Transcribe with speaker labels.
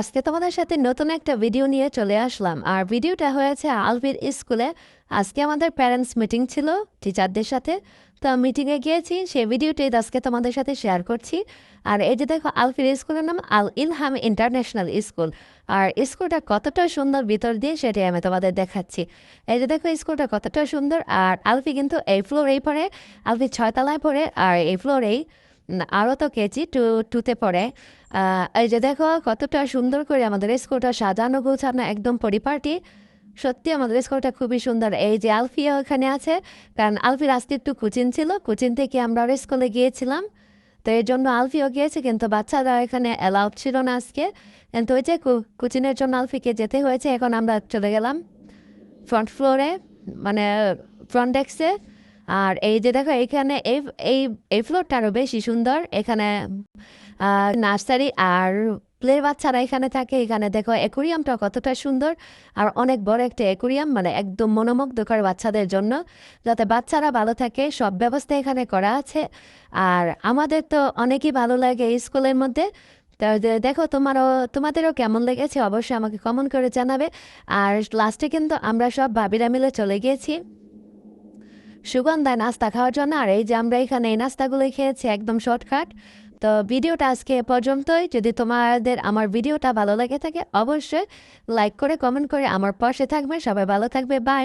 Speaker 1: আজকে তোমাদের সাথে নতুন একটা ভিডিও নিয়ে চলে আসলাম। আর ভিডিওটা হয়েছে আলভির স্কুলে। আজকে আমাদের প্যারেন্টস মিটিং ছিল টিচারদের সাথে। তো মিটিংয়ে গিয়েছি, সেই ভিডিওটাই আজকে তোমাদের সাথে শেয়ার করছি। আর এই যে দেখো আলফির স্কুলের নাম আল ইলহাম ইন্টারন্যাশনাল স্কুল। আর স্কুলটা কতটা সুন্দর ভিতর দিয়ে, সেটাই আমি তোমাদের দেখাচ্ছি। এই যে দেখো, স্কুলটা কতটা সুন্দর। আর আলফি কিন্তু এই ফ্লোরেই পড়ে আলফি ছয়তলায় পড়ে, আর এই ফ্লোরেই আরও তো কেজি টু, টুতে পড়ে। এই যে দেখো, কতটা সুন্দর করে আমাদের স্কুলটা সাজানো, গোছানো, একদম পরিপাটি। সত্যি আমাদের স্কুলটা খুবই সুন্দর। এই যে আলফিয়া ওখানে আছে, কারণ আলফির আজকে একটু কোচিং ছিল। কোচিং থেকে আমরা স্কুলে গিয়েছিলাম। তো এর জন্য আলফিও গিয়েছে, কিন্তু বাচ্চারা এখানে অ্যালাউড ছিল না আজকে। কিন্তু ওই যে কো- কোচিংয়ের জন্য আলফিকে যেতে হয়েছে, এখন আমরা চলে গেলাম ফ্রন্ট ফ্লোরে মানে ফ্রন্ট ডেস্কে আর এই যে দেখো, এখানে এই এই এই ফ্লোরটা আরও বেশি সুন্দর। এখানে নার্সারি আর প্লে বাচ্চারা এখানে থাকে। এখানে দেখো অ্যাকুরিয়ামটা কতটা সুন্দর। আর অনেক বড় একটা অ্যাকুরিয়াম মানে একদম মনোমুগ্ধকর বাচ্চাদের জন্য। যাতে বাচ্চারা ভালো থাকে, সব ব্যবস্থা এখানে করা আছে। আর আমাদের তো অনেকই ভালো লাগে এই স্কুলের মধ্যে। দেখো, তোমারও, তোমাদেরও কেমন লেগেছে অবশ্যই আমাকে কমেন্ট করে জানাবে। আর লাস্টে কিন্তু আমরা সব ভাবিরা মিলে চলে গিয়েছি। সুগন্ধায় নাস্তা খাওয়ার জন্য আর এই যে আমরা এখানে এই নাস্তাগুলো খেয়েছি, একদম শর্টকাট। তো ভিডিওটা আজকে এ পর্যন্তই। যদি তোমাদের আমার ভিডিওটা ভালো লাগে থাকে, অবশ্যই লাইক করে কমেন্ট করে আমার পাশে থাকবে। সবাই ভালো থাকবে বাই